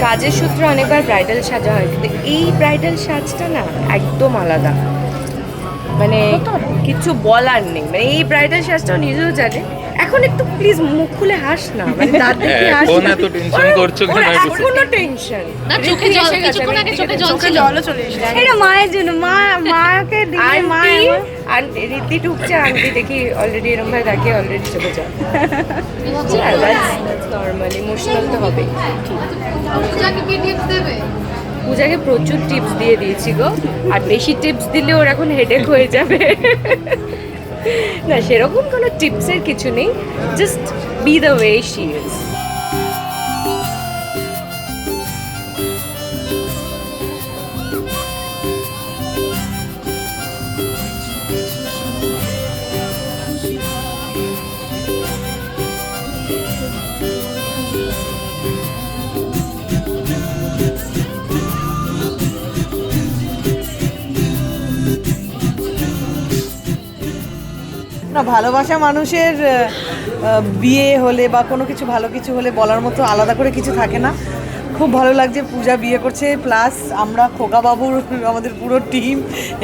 কাজের সূত্রে অনেকবার ব্রাইডাল সাজা হয় কিন্তু এই ব্রাইডাল সাজটা না একদম আলাদা। মানে কিছু বলার নেই। মানে এই ব্রাইডাল সাজটাও নিজেও জানে এখন একটু প্লিজ মুখ খুলে হাস না মানে দাঁত দেখে হাস এখন না। এত ওরা- করছ কেন একটু? টেনশন না, চোখে জল, কিছুক্ষণ আগে চোখে জল। জলও চলে এসেছে। এটা মায়ের জন্য মা মাকে দিয়ে মা আন্টি রীতি ঢুকছে আন্টি দেখি অলরেডি এরকম ভাবে তাকে অলরেডি চোখে জল নর্মাল ইমোশনাল তো হবে। পূজাকে কি টিপস দেবে? পূজাকে প্রচুর টিপস দিয়ে দিয়েছি গো। আর বেশি টিপস দিলে ওর এখন হেডেক হয়ে যাবে। না সেরকম কোনো টিপসের কিছু নেই just be the way she is না, ভালোবাসা মানুষের বিয়ে হলে বা কোনো কিছু ভালো কিছু হলে বলার মতো আলাদা করে কিছু থাকে না। খুব ভালো লাগছে, পূজা বিয়ে করছে, প্লাস আমরা খোকা বাবুর, আমাদের পুরো টিম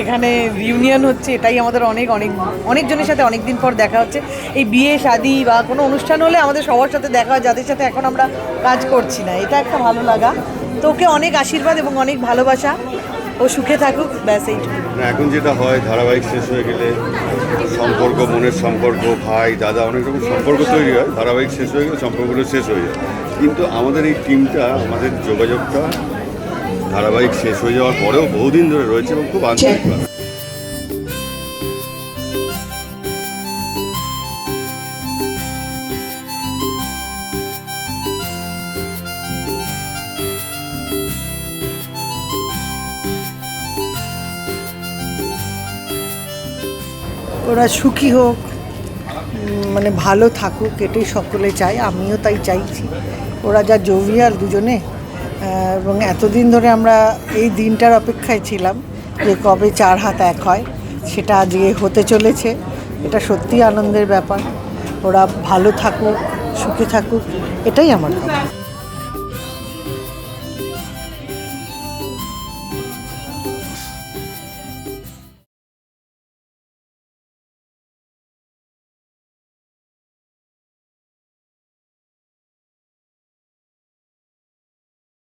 এখানে রিউনিয়ন হচ্ছে, এটাই আমাদের অনেক অনেক, অনেকজনের সাথে অনেক দিন পর দেখা হচ্ছে। এই বিয়ে, শাদি বা কোনো অনুষ্ঠান হলে আমাদের সবার সাথে দেখা হয়, যাদের সাথে এখন আমরা কাজ করছি না, এটা একটা ভালো লাগা। তো ওকে অনেক আশীর্বাদ এবং অনেক ভালোবাসা। ও সুখে থাকুক ব্যাস এইটুকু না, এখন যেটা হয় ধারাবাহিক শেষ হয়ে গেলে সম্পর্ক মনের সম্পর্ক ভাই দাদা অনেক রকম সম্পর্ক তৈরি হয়। ধারাবাহিক শেষ হয়ে গেলে সম্পর্কগুলো শেষ হয়ে যায়। কিন্তু আমাদের এই টিমটা আমাদের যোগাযোগটা ধারাবাহিক শেষ হয়ে যাওয়ার পরেও বহুদিন ধরে রয়েছে এবং খুব আন্তরিক ওরা সুখী হোক মানে ভালো থাকুক, এটাই সকলে চায়, আমিও তাই চাইছি। ওরা যা জোভিয়াল দুজনে এবং এতদিন ধরে আমরা এই দিনটার অপেক্ষায় ছিলাম যে কবে চার হাত এক হয়, সেটা আজকে হতে চলেছে। এটা সত্যি আনন্দের ব্যাপার। ওরা ভালো থাকুক, সুখে থাকুক, এটাই আমার কথা